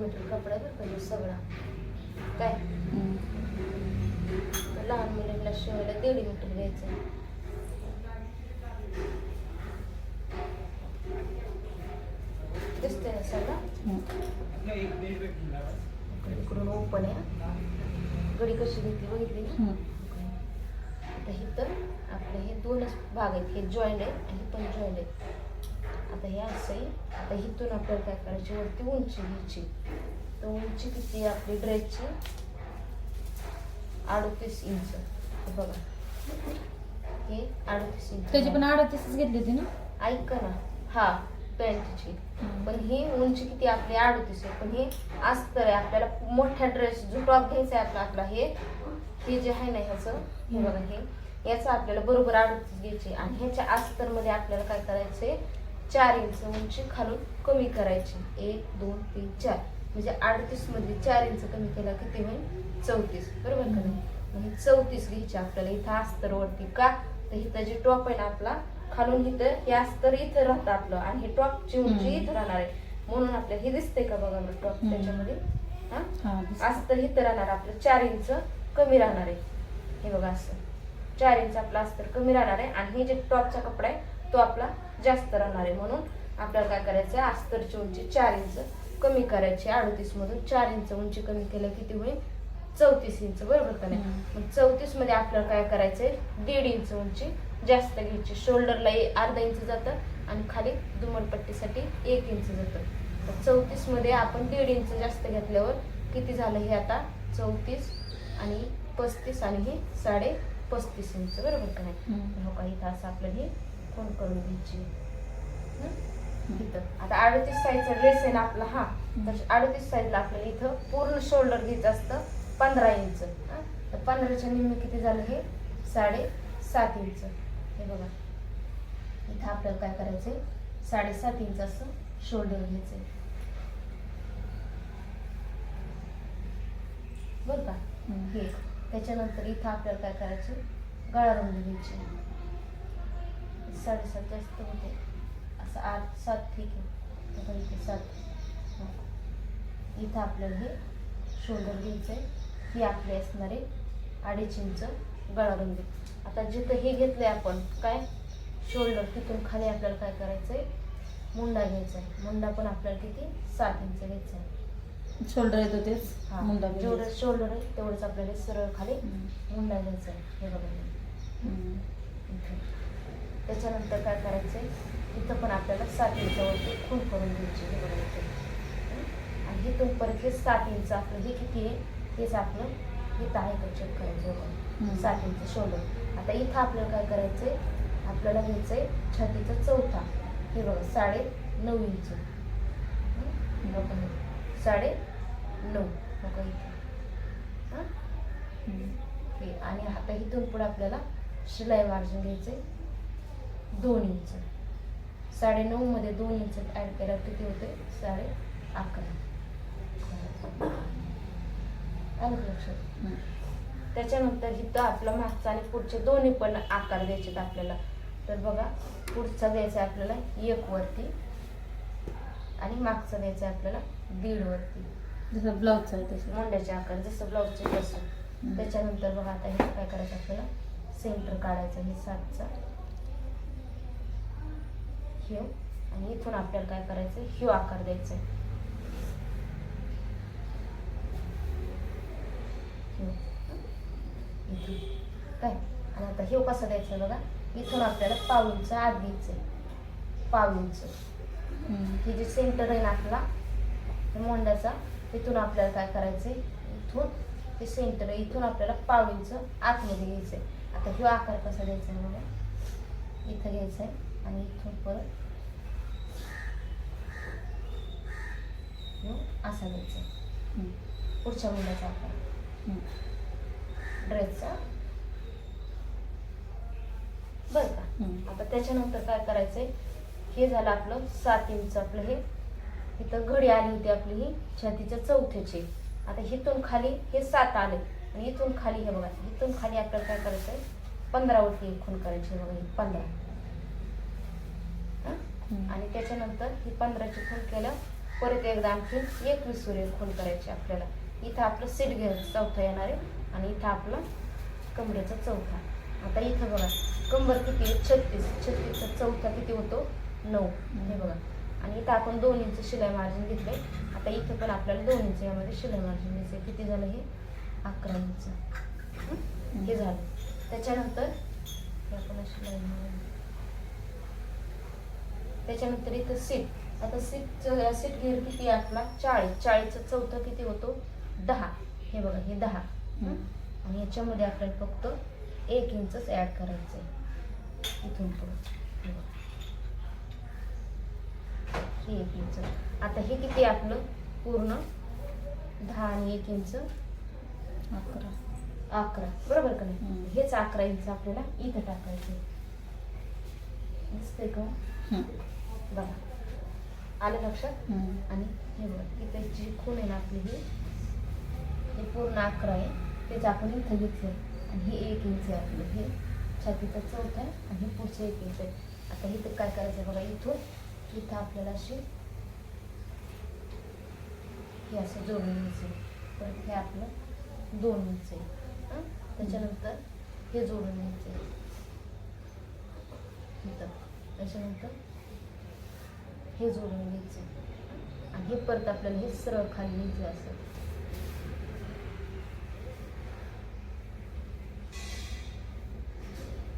Metre कपडा बरं का सगळा. काय? लहान मुलींना शिवायला दीड मीटर घ्यायचं. दिसते ना सगळं? इकडून ओपन आहे. गडी कशी घेतली बघितली ना? आता हे तर आपले हे दोनच भाग आहेत. हे जॉईंट आहे आणि पण जॉईंट आहे आता हे असं आहे आता इथून आपल्याला काय करायची? वरती उंची घ्यायची. तर उंची किती आहे आपली? ड्रेसची? अडतीस इंच. हे बघा. हे अडतीस इंच त्याची पण अडतीसच घेतली होती ना? ऐक ना. हा पॅन्टची. पण ही उंची किती आपली अडतीस आहे. पण हे अस्तर आहे. आपल्याला मोठा ड्रेस जो टॉप घ्यायचा आहे आपला आपला हे हे जे आहे ना ह्याचं हे बघा हे याचं आपल्याला बरोबर अडतीस घ्यायचे आणि ह्याच्या अस्तरमध्ये आपल्याला काय करायचंय? चार इंच उंची खालून कमी करायची. एक दोन तीन चार. म्हणजे अडतीसमध्ये चार इंच कमी केला किती होईल चौतीस. बरोबर का नाही? चौतीस घ्यायचे आपल्याला. इथं अस्तरवरती का? तर इथं जे टॉप आहे ना आपला खालून इथं हे अस्तर इथं राहतं आपलं. आणि हे टॉपची उंची. इथं राहणार आहे. म्हणून आपल्याला हे दिसतंय का बघा टॉप हम्म. त्याच्यामध्ये? हा. अस्तर इथं राहणार आपलं चार इंच कमी राहणार आहे. हे बघा असं. चार इंच आपला अस्तर कमी राहणार आहे. आणि हे जे टॉपचा कपडा आहे तो आपला जास्त राहणार आहे. म्हणून आपल्याला काय करायचं आहे अस्तरची उंची चार इंच कमी करायची अडतीस मधून चार इंच उंची कमी केलं किती होईल चौतीस इंच. बरोबर का नाही. मग चौतीसमध्ये आपल्याला काय करायचंय? दीड इंच उंची जास्त घ्यायची. शोल्डरला अर्धा इंच जातं आणि खाली दुमडपट्टीसाठी एक इंच जातं. तर चौतीसमध्ये आपण दीड इंच जास्त घेतल्यावर किती झालं हे आता? चौतीस आणि पस्तीस आणि हे साडे पस्तीस इंच. बरोबर का नाही. हो का? इथं असं आपलं हे कोण करून घ्यायची? हं? इथं. आता अडतीस साईजचा ड्रेस आहे ना आपला हा तर अडतीस साईजला आपल्याला इथं पूर्ण शोल्डर घ्यायचं असतं पंधरा इंच. हं? तर पंधराच्या निम्मे किती झालं हे? साडे सात इंच. हे बघा. इथं आपल्याला काय करायचंय? साडेसात इंच असं शोल्डर घ्यायचंय. बरं का. हे. त्याच्यानंतर इथं आपल्याला काय करायचं गळा रुंदी घ्यायची. साडेसात जास्त होते असं आठ सात ठीक आहे. आता इथे सात. इथं आपल्याला हे शोल्डर घ्यायचं आहे ही आपली असणारे अडीच इंच गळा रुंदी आता जिथं हे घेतलंय आपण काय? शोल्डर तिथून खाली आपल्याला काय करायचं आहे मुंडा घ्यायचा आहे मुंडा पण आपल्याला किती? सात इंच घ्यायचा आहे शोल्डर येतो तेच? हा. मुंडा जेवढं. शोल्डर आहे तेवढंच आपल्याला सरळ खाली. मुंडा घ्यायचा आहे हे बघा. त्याच्यानंतर काय करायचंय? इथं पण आपल्याला सात इंचावरती खून करून घ्यायची हे बघा इथे. हं? आणि इथून परत हे सात इंच आपलं हे किती आहे? हेच आपलं इथं आहे का चेक करायचं हे. सात इंच शोल्डर आता इथं आपल्याला काय करायचंय? आपल्याला घ्यायचंय छातीचा चौथा. हे बघा साडे नऊ इंच. हं? हे हे. साडे नऊ. बघा इथे. हं? हे. आणि आता इथून पुढे आपल्याला शिलाई मार्जिन घ्यायचे दोन इंच. साडे नऊ मध्ये दोन इंच ऍड केल्यावर किती होते? साडे अकरा. आलं लक्षात. त्याच्यानंतर इथं आपला मागचा आणि पुढचे दोन्ही पण आकार द्यायचे आपल्याला. तर बघा पुढचा द्यायचा आपल्याला एक वरती आणि मागचा द्यायचा आपल्याला दीड वरती. जसं ब्लाऊजचं आहे तसं. मुंड्याचे आकार जसं ब्लाऊजचे तसं. त्याच्यानंतर बघा आता हे काय करायचं आपल्याला? सेंटर काढायचं हे सातचा. ह्यो आणि इथून आपल्याला काय करायचं ह्यो आकार द्यायचा आहे काय? आणि आता ह्यो कसा द्यायचा बघा? इथून आपल्याला पाऊलचा आत घ्यायचंय. पाऊलचं हम्म. हे जे सेंटर आहे ना आपला मोंड्याचा तिथून आपल्याला काय करायचंय? इथून हे सेंटर आहे इथून आपल्याला पाव इंच आतमध्ये घ्यायचंय. आता ह्यो आकार कसा द्यायचा आहे मला इथं घ्यायचा आहे आणि इथून परत असा द्यायचा आहे पुढच्या मुलाचा आपण ड्रेसचा बरं का? आता त्याच्यानंतर काय करायचंय? हे झालं आपलं सात इंच आपलं हे. इथं घडी आली होती आपली ही छातीच्या चौथ्याची. आता इथून खाली हे सात आले. आणि इथून खाली हे बघा इथून खाली आपल्याला काय करायचंय? पंधरावरती एक खून करायची हे बघा ही पंधरा. आणि त्याच्यानंतर ही पंधराची खून केलं. परत एकदा आणखी एकवीस सूर्य खोल करायची आपल्याला. इथं आपलं सीट घ्यायचं चौथा येणार आहे आणि इथं आपलं कमरेचा चौथा. आता इथं बघा कंबर किती आहे? छत्तीस. छत्तीसचा चौथा किती होतो? नऊ. हे बघा. आणि इथं आपण दोन इंच शिलाई मार्जिन घेतले आता इथं पण आपल्याला दोन इंच यामध्ये शिलाई मार्जिन घ्यायचं किती झालं हे? अकरा इंच. हे? झालं. त्याच्यानंतर आपण शिलाई. त्याच्यानंतर इथं सीट आता सीटचं सीट घेर किती आपला? चाळीस. चाळीसचा चौथा किती होतो? दहा. हे बघा हे दहा? आणि याच्यामध्ये आपल्याला फक्त एक इंचच ऍड करायचं आहे इथून पुढे. हे एक इंच. आता हे किती आपलं? पूर्ण दहा आणि एक इंच. अकरा. अकरा. बरोबर का नाही. हेच अकरा इंच आपल्याला इथं टाकायचं दिसतंय का. बघा आलं लक्षात. आणि हे बघा इथं जी खून आहे ना आपली ही हे पूर्ण अकरा आहे तेच आपण इथं घेतलं आणि हे एक इंच आहे आपलं हे छातीचा चौथा आहे आणि हे पुढचं एक इंच आहे आता इथं काय करायचं बघा इथून इथं आपल्याला अशी हे असं जोडून घ्यायचं आहे. परत हे आपलं दोन इंच आहे हं? त्याच्यानंतर हे जोडून घ्यायचं आहे. इथं त्याच्यानंतर हे जोडून घ्यायचं. आणि हे परत आपल्याला हे सरळ खाली घ्यायचं असं.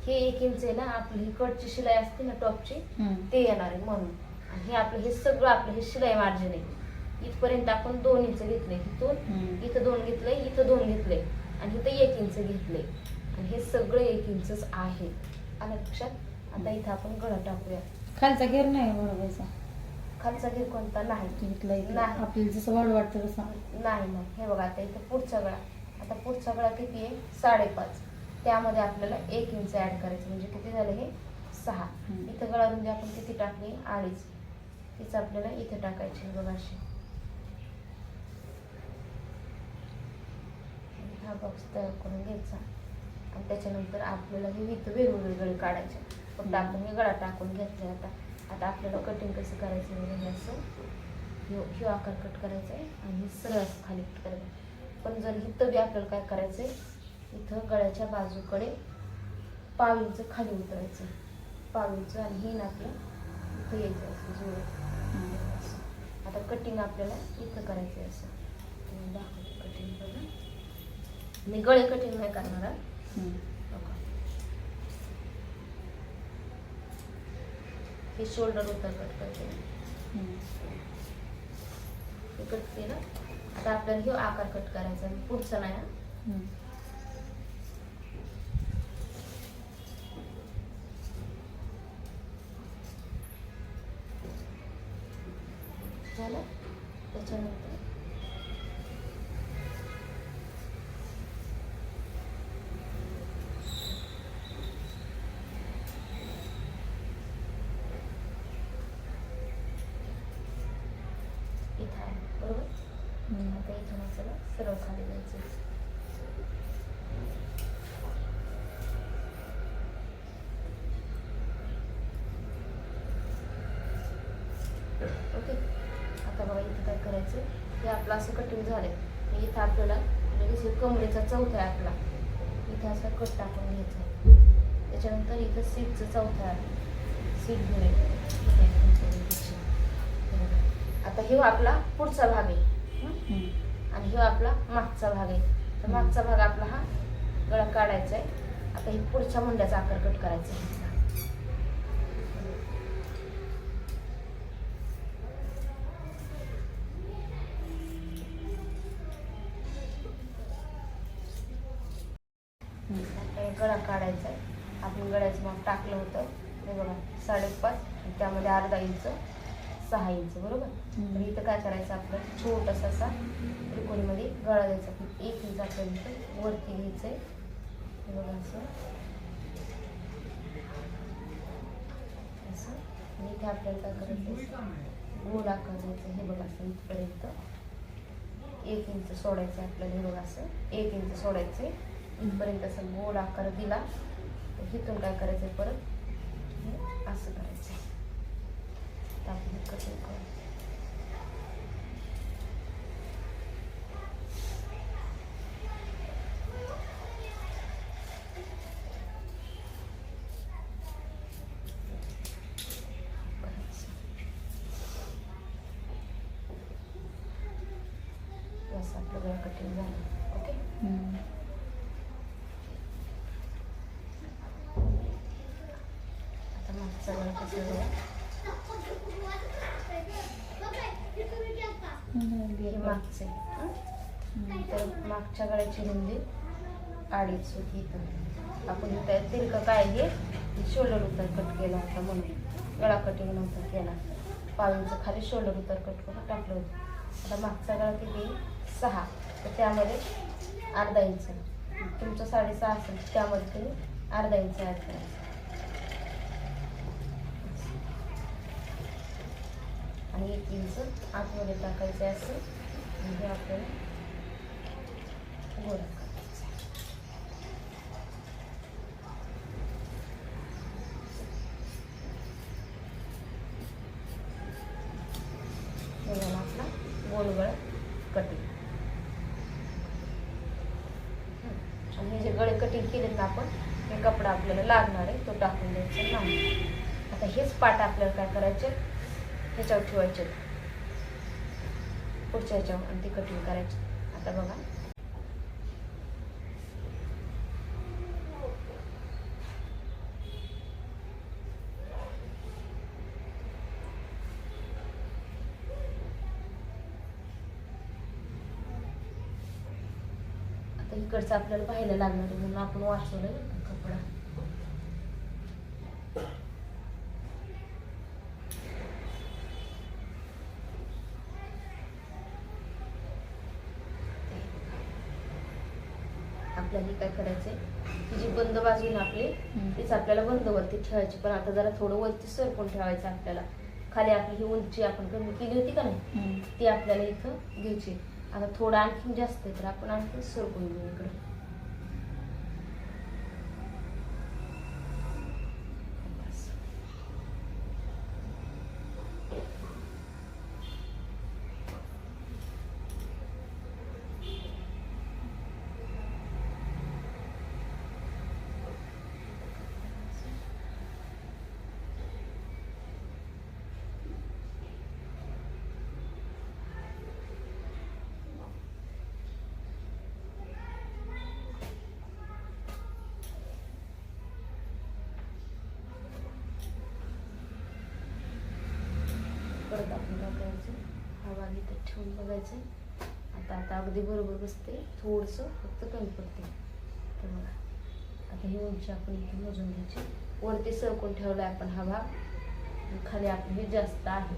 हे एक इंच आहे ना आपली ही कटची शिलाई असते ना टॉपची. ते येणार आहे म्हणून. आणि हे आपलं हे सगळं आपलं हे शिलाई मार्जिन आहे. इथपर्यंत आपण दोन इंच घेतले इथून. इथं दोन घेतलंय इथं दोन घेतलंय. आणि इथं एक इंच घेतलंय. आणि हे सगळं एक इंचच आहे. आलं लक्षात आता इथं आपण गळा टाकूया. खालचा घेर नाही बरोबरचा खालचा घेर कोणता नाही. नाही. आपल्याला जसं वाढ वाटतं तसं. नाही नाही हे बघा आता इथं पुढचा गळा. आता पुढचा गळा किती आहे? साडेपाच. त्यामध्ये आपल्याला एक इंच ऍड करायचं. म्हणजे किती झालं हे? सहा. हम्म. इथं गळा म्हणजे आपण किती टाकली? अडीच. तीच आपल्याला इथे टाकायची आहे बघा अशी. हा बॉक्स तयार करून घ्यायचा. आणि त्याच्यानंतर आपल्याला हे इथं वेगवेगळे गळे काढायचे. फक्त हम्म. आपण हे गळा टाकून घेतले आता. आता आपल्याला कटिंग कसं करायचं म्हणजे असं ह्यो ह्यो आकार कट करायचा आहे आणि सरळ असं खाली कट करायचं पण जर इथं बी आपल्याला काय करायचं आहे इथं गळ्याच्या बाजूकडे पाव इंच खाली उतरायचं पाव इंच आणि हे ना इथं यायचं असं जोड आता कटिंग आपल्याला इथं करायचं आहे असं. तुम्ही दाखवते कटिंग करून मी गळे कटिंग नाही करणार हे शोल्डर उतर कट करते. हे कट केलं. आता आपल्याला हे आकार कट करायचा पुढचा नाही हा. झालं? त्याच्यानंतर इथं आहे बरोबर हम्म. आता इथून आपल्याला सरळ खाली जायचं ओके. आता बघा इथं काय करायचं? हे आपलं असं कटिंग झालं आहे इथं आपल्याला लगेच कमरेचा चौथा आहे आपला. इथं असा कट टाकून घ्यायचा. त्याच्यानंतर इथं सीटचं चौथा आहे. सीट घेऊन आता हे आपला पुढचा भाग आहे. आणि हे आपला मागचा भाग आहे. तर मागचा भाग आपला हा गळा काढायचा आहे. आता हे पुढच्या मुंड्याचा आकार कट करायचा आहे. हे बघा साडेपाच त्यामध्ये अर्धा इंच सहा इंच बरोबर. तर इथं काय करायचं आपलं? छोटासा असा त्रिकोणीमध्ये गळा द्यायचा. एक इंच आपल्याला इथं वरती घ्यायचं आहे हे बघा असं. असं. आणि इथे आपल्याला काय करायचं गोल आकार द्यायचा हे बघा असं इथपर्यंत. एक इंच सोडायचं आहे आपल्याला. हे बघा असं. एक इंच सोडायचं आहे इथपर्यंत असं गोल आकार दिला. तर इथून काय करायचं आहे परत? asik aja tapi deket ya, Oke. Okay. Hmm. मागचे. तर मागच्या गळ्याची रुंदी. अडीच होती इथं. आपण इथं तिरकं काय हे शोल्डर उतर कट केला होता म्हणून. गळा कटिंग नव्हता केला. पावींचं खाली शोल्डर उतर कट करून टाकलं होतं. आता मागचा गळा किती? सहा. तर त्यामध्ये अर्धा इंच तुमचं साडेसहा असेल त्यामध्ये तुम्ही अर्धा इंच ॲड करायचं आणि एक इंच आतमध्ये टाकायचं असेल असं. आणि हे आपल्याला गोळा करायचा. आपला गोलगळ कटिंग आणि हे जे गळे कटिंग केलेत ना आपण हे कपडा आपल्याला लागणार आहे तो टाकून द्यायचा नाही. आता हेच पाट आपल्याला काय करायचे? ह्याच्यावर ठेवायचे. पुढच्या ह्याच्यावर आणि ते कटिंग करायचे. आता बघा. आता इकडचं आपल्याला पाहायला लागणार म्हणून आपण वाचवलं कपडा आपल्याला हे काय करायचंय जी बंद बाजू आहे ना आपली. तीच आपल्याला बंद वरती ठेवायची. पण आता जरा थोडं वरती सरकून ठेवायचं आपल्याला. खाली आपली ही उंची आपण कमी केली होती का नाही. ती आपल्याला इथं घ्यायची. आता थोडं आणखी जास्त आहे तर आपण आणखी सरकून घेऊ इकडं बस. आपण काय करायचं हा भाग इथं ठेवून बघायचं. आता आता अगदी बरोबर बसते. थोडंसं फक्त कमी पडते. तर बघा. आता ही उंची आपण इथे मोजून घ्यायची. वरती सरकून ठेवला आपण हा भाग. खाली आपली ही जास्त आहे.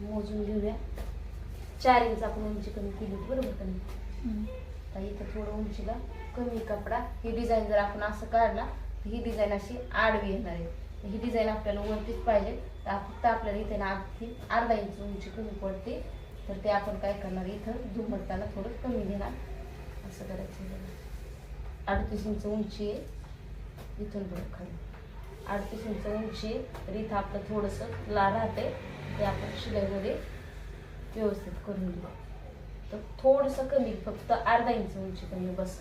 मोजून घेऊया. चार इंच आपण उंची कमी केली बरोबर का नाही? हम्म. आता इथं थोडं उंचीला कमी कपडा. ही डिझाईन जर आपण असं काढला तर ही डिझाईन अशी आडवी येणार आहे. ही डिझाईन आपल्याला वरतीच पाहिजे. तर फक्त आपल्याला इथे ना अगदी अर्धा इंच उंची कमी पडते. तर ते आपण काय करणार इथं दुमटताना थोडं कमी घेणार. असं करायचं अडतीस इंच उंची आहे. इथून थोडं खाली. अडतीस इंच उंची आहे. तर इथं आपलं थोडंसं ला राहते ते आपण शिलाईमध्ये व्यवस्थित करून घेऊ. तर थोडंसं कमी फक्त अर्धा इंच उंची कमी बस.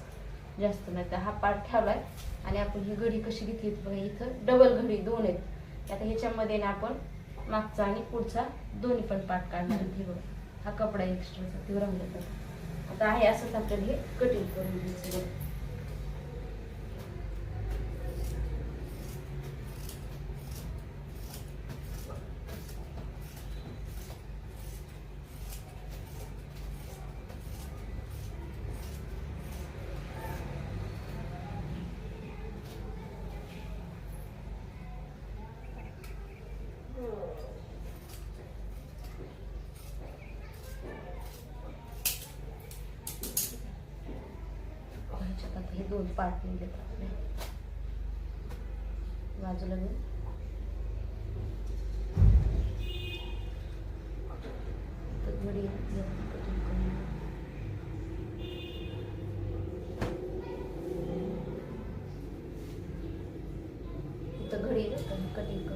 जास्त नाही तर हा पार्ट आहे आणि आपण ही घडी कशी घेतली बघा इथं डबल घडी दोन आहेत. आता ह्याच्यामध्ये ना आपण मागचा आणि पुढचा दोन्ही पण पार्ट काढणार आहेत हे बघा हा कपडा एक्स्ट्राचा तो राहून आता आहे असंच आपल्याला हे कटिंग करून घ्यायचं हे दोन पार्ट निघतात आपले बाजूला घेऊन. तर घडी कटिंग इथं घडी कटिंग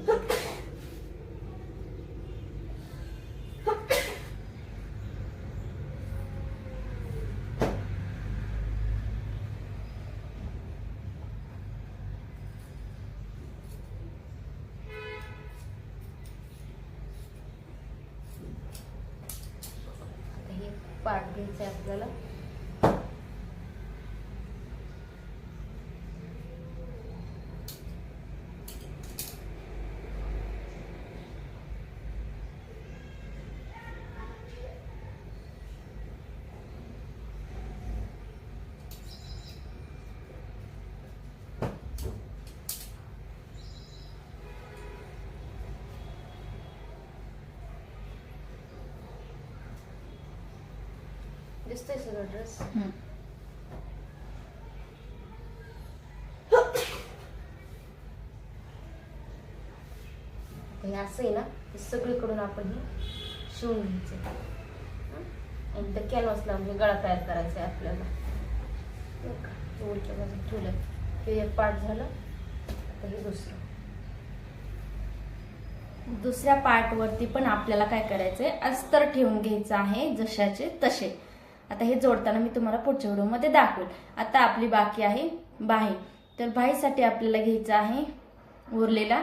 आता हे पार्ट घ्यायचा आहे आपल्याला. दिसतोय सगळं ड्रेस. हे असं आहे ना हे सगळीकडून आपण हे शिवून घ्यायचं? आणि त्या कॅनव्हासला म्हणजे गळा तयार करायचा आहे आपल्याला? हे उलट्या बाजूला ठेवलं हे एक पार्ट झालं आता हे दुसरं दुसऱ्या पार्टवरती पण आपल्याला काय करायचंय? अस्तर ठेवून घ्यायचं आहे जशाचे तसे. आता हे जोडताना मी तुम्हाला पुढच्या व्हिडिओमध्ये दाखवेल. आता आपली बाकी आहे बाही. तर बाहीसाठी आपल्याला घ्यायचा आहे उरलेला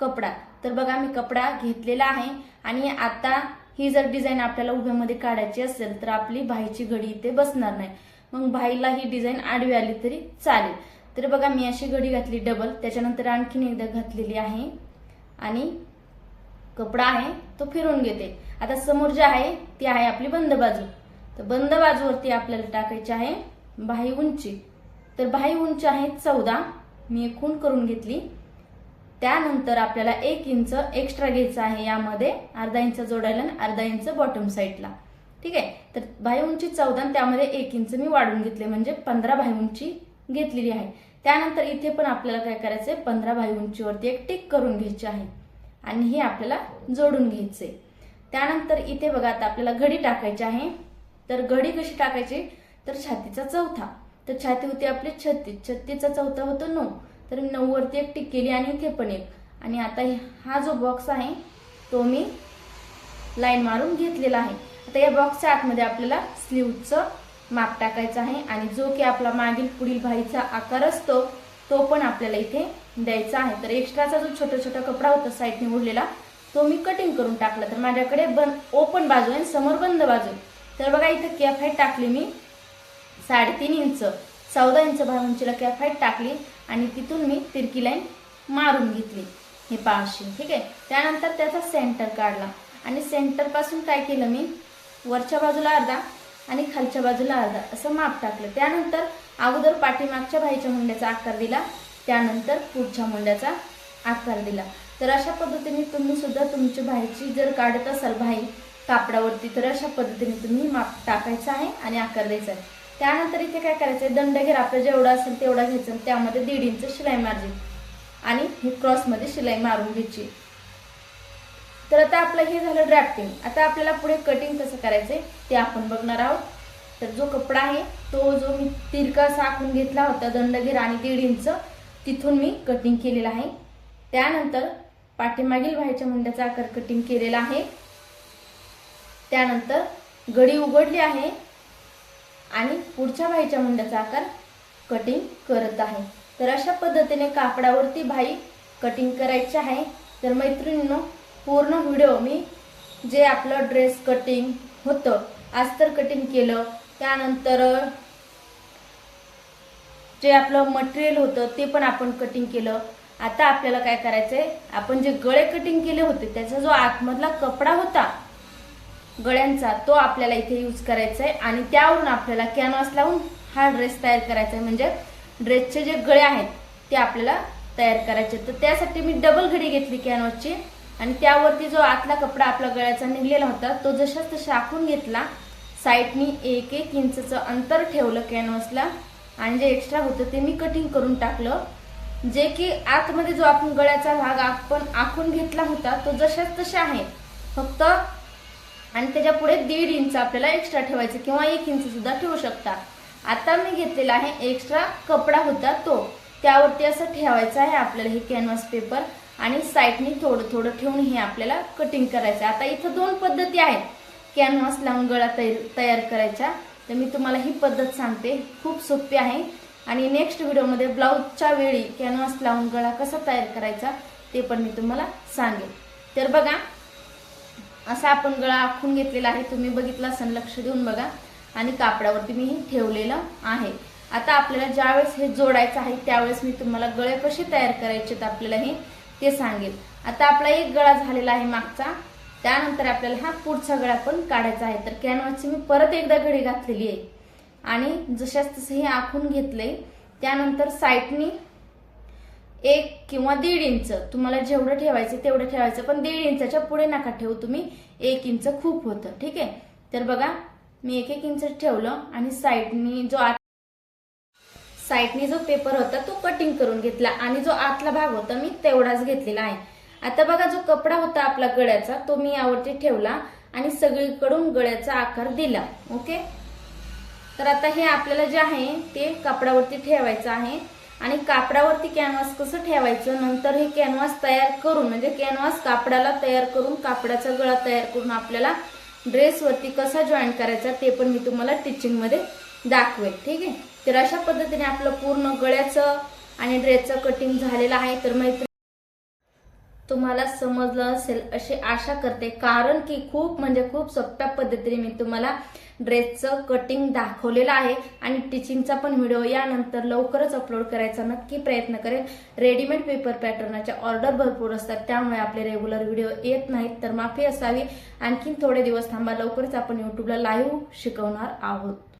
कपडा. तर बघा मी कपडा घेतलेला आहे आणि आता ही जर डिझाईन आपल्याला उभ्यामध्ये काढायची असेल तर आपली बाहीची घडी इथे बसणार नाही. मग बाईला ही डिझाईन आडवी आली तरी चालेल. तर बघा मी अशी घडी घातली डबल. त्याच्यानंतर आणखीन एकदा घातलेली आहे आणि कपडा आहे तो फिरून घेते. आता समोर जे आहे ती आहे आपली बंद बाजू. तर बंद बाजूवरती आपल्याला टाकायची आहे बाही उंची. तर बाही उंची आहे चौदा. मी एक खूण करून घेतली. त्यानंतर आपल्याला एक इंच एक्स्ट्रा घ्यायचं आहे यामध्ये. अर्धा इंच जोडायला आणि अर्धा इंच बॉटम साईडला ठीक आहे? तर बाही उंची चौदा आणि त्यामध्ये एक इंच मी वाढून घेतले म्हणजे पंधरा बाही उंची घेतलेली आहे. त्यानंतर इथे पण आपल्याला काय करायचं आहे पंधरा बाही उंचीवरती एक टिक करून घ्यायची आहे. आणि हे आपल्याला जोडून घ्यायचे त्यानंतर इथे बघा आता आपल्याला घडी टाकायची आहे. तर घडी कशी टाकायची? तर छातीचा चौथा. तर छाती होती आपली छत्तीस. छत्तीचा चौथा होतो नऊ. तर मी नऊवरती एक टिक केली आणि इथे पण एक. आणि आता हा जो बॉक्स आहे तो मी लाईन मारून घेतलेला आहे. आता या बॉक्सच्या आतमध्ये आपल्याला स्लीवचं माप टाकायचं आहे आणि जो की आपला मागील पुढील भाईचा आकार असतो तो पण आपल्याला इथे द्यायचा आहे. तर एक्स्ट्राचा जो छोटा छोटा कपडा होता साईडने उरलेला तो मी कटिंग करून टाकला. तर माझ्याकडे बन ओपन बाजू आहे आणि समोर बंद बाजू आहे. तर बघा इथं कॅप हाईट टाकली मी. साडेतीन इंच. चौदा इंच भावंचीला उंचीला हाईट टाकली आणि तिथून मी तिरकी लाईन मारून घेतली. हे पाचशे ठीक आहे? त्यानंतर त्याचा सेंटर काढला. आणि सेंटरपासून काय केलं मी? वरच्या बाजूला अर्धा आणि खालच्या बाजूला अर्धा असं माप टाकलं. त्यानंतर अगोदर पाठीमागच्या भाईच्या मुंड्याचा आकार दिला. त्यानंतर पुढच्या मुंड्याचा आकार दिला. तर अशा पद्धतीने तुम्ही सुद्धा तुमची भाईची जर काढत असाल भाई कापडावरती तर अशा पद्धतीने तुम्ही माप टाकायचं आहे आणि आकार द्यायचा आहे. त्यानंतर इथे काय करायचं आहे दंडघेर आपलं जेवढा असेल तेवढा घ्यायचं आणि त्यामध्ये दीड इंच शिलाई मारायची. आणि ही क्रॉसमध्ये शिलाई मारून घ्यायची. तर आता आपलं हे झालं ड्राफ्टिंग आता आपल्याला पुढे कटिंग कसं करायचंय ते आपण बघणार आहोत. तर जो कपडा आहे तो जो मी तिरका साखून घेतला होता दंडघेर आणि दीड इंच तिथून मी कटिंग केलेला आहे. त्यानंतर पाठीमागील व्हायच्या मुंड्याचा आकार कटिंग केलेला आहे. त्यानंतर गडी उघडली आहे आणि पुढच्या भाईच्या मुंड्याचा आकार कटिंग करत आहे. तर अशा पद्धतीने कापडावरती भाई कटिंग करायची आहे. तर मैत्रिणींनो पूर्ण व्हिडिओ मी जे आपलं ड्रेस कटिंग होतं अस्तर कटिंग केलं. त्यानंतर जे आपलं मटेरियल होतं ते पण आपण कटिंग केलं. आता आपल्याला काय करायचंय? आपण जे गळे कटिंग केले होते त्याचा जो आतमधला कपडा होता गळ्यांचा तो आपल्याला इथे यूज करायचा आहे आणि त्यावरून आपल्याला कॅनव्हास लावून हा ड्रेस तयार करायचा आहे म्हणजे ड्रेसचे जे गळे आहेत ते आपल्याला तयार करायचे. तर त्यासाठी मी डबल घडी घेतली कॅनव्हासची आणि त्यावरती जो आतला कपडा आपला गळ्याचा निघलेला होता तो जशाच तशा आखून घेतला. साईडनी एक एक इंचचं अंतर ठेवलं कॅनव्हासला आणि जे एक्स्ट्रा होतं ते मी कटिंग करून टाकलं. जे की आतमध्ये जो आपण गळ्याचा भाग आपण आखून घेतला होता तो जशाच तशा आहे. फक्त आणि त्याच्या पुढे दीड इंच आपल्याला एक्स्ट्रा ठेवायचं किंवा एक इंच सुद्धा ठेवू शकता. आता मी घेतलेला आहे एक्स्ट्रा कपडा होता तो. त्यावरती असं ठेवायचं आहे आपल्याला हे कॅनव्हास पेपर आणि साईडनी थोडं थोडं ठेवून हे आपल्याला कटिंग करायचं आहे. आता इथं दोन पद्धती आहेत. कॅनव्हास लावून गळा तयार करायच्या. तर मी तुम्हाला ही पद्धत सांगते. खूप सोपी आहे. आणि नेक्स्ट व्हिडिओमध्ये ब्लाऊजच्या वेळी कॅनव्हास लावून गळा कसा तयार करायचा ते पण मी तुम्हाला सांगेन. तर बघा असा आपण गळा आखून घेतलेला आहे. तुम्ही बघितला असेल लक्ष देऊन बघा. आणि कापडावरती मी हे ठेवलेलं आहे. आता आपल्याला ज्यावेळेस हे जोडायचं आहे त्यावेळेस मी तुम्हाला गळे कसे तयार करायचे आपल्याला हे ते सांगेल. आता आपला एक गळा झालेला आहे मागचा. त्यानंतर आपल्याला हा पुढचा गळा पण काढायचा आहे. तर कॅनव्हासची मी परत एकदा घडी घातलेली आहे. आणि जशाच तसं हे आखून घेतलंय त्यानंतर साईडनी एक किंवा दीड इंच. तुम्हाला जेवढं ठेवायचं तेवढं ठेवायचं. पण दीड इंचाच्या पुढे नका ठेवू तुम्ही. एक इंच खूप होतं. ठीक आहे? तर बघा मी एक एक इंच ठेवलं आणि साईडनी जो आत साईडनी जो पेपर होता तो कटिंग करून घेतला आणि जो आतला भाग होता मी तेवढाच घेतलेला आहे. आता बघा जो कपडा होता आपला गळ्याचा तो मी यावरती ठेवला आणि सगळीकडून गळ्याचा आकार दिला. ओके? तर आता हे आपल्याला जे आहे ते कापडावरती ठेवायचं आहे. आणि कापडावरती कॅनव्हास कसं ठेवायचं? नंतर हे कॅनव्हास तयार करून म्हणजे कॅनव्हास कापडाला तयार करून कापडाचा गळा तयार करून आपल्याला ड्रेसवरती कसा जॉईन करायचा ते पण मी तुम्हाला टीचिंगमध्ये दाखवेल. ठीक आहे? तर अशा पद्धतीने आपलं पूर्ण गळ्याचं आणि ड्रेसचं कटिंग झालेलं आहे. तर मैत्री तुम्हाला समजलं असेल अशी आशा करते. कारण की खूप म्हणजे खूप सोप्या पद्धतीने मी तुम्हाला ड्रेसचं कटिंग दाखवलेलं आहे आणि टिचिंगचा पण व्हिडिओ यानंतर लवकरच अपलोड करायचा नक्की प्रयत्न करेल रेडीमेड पेपर पॅटर्नाच्या ऑर्डर भरपूर असतात त्यामुळे आपले रेग्युलर व्हिडिओ येत नाहीत तर माफी असावी. आणखीन थोडे दिवस थांबा लवकरच आपण युट्यूबला लाईव्ह शिकवणार आहोत.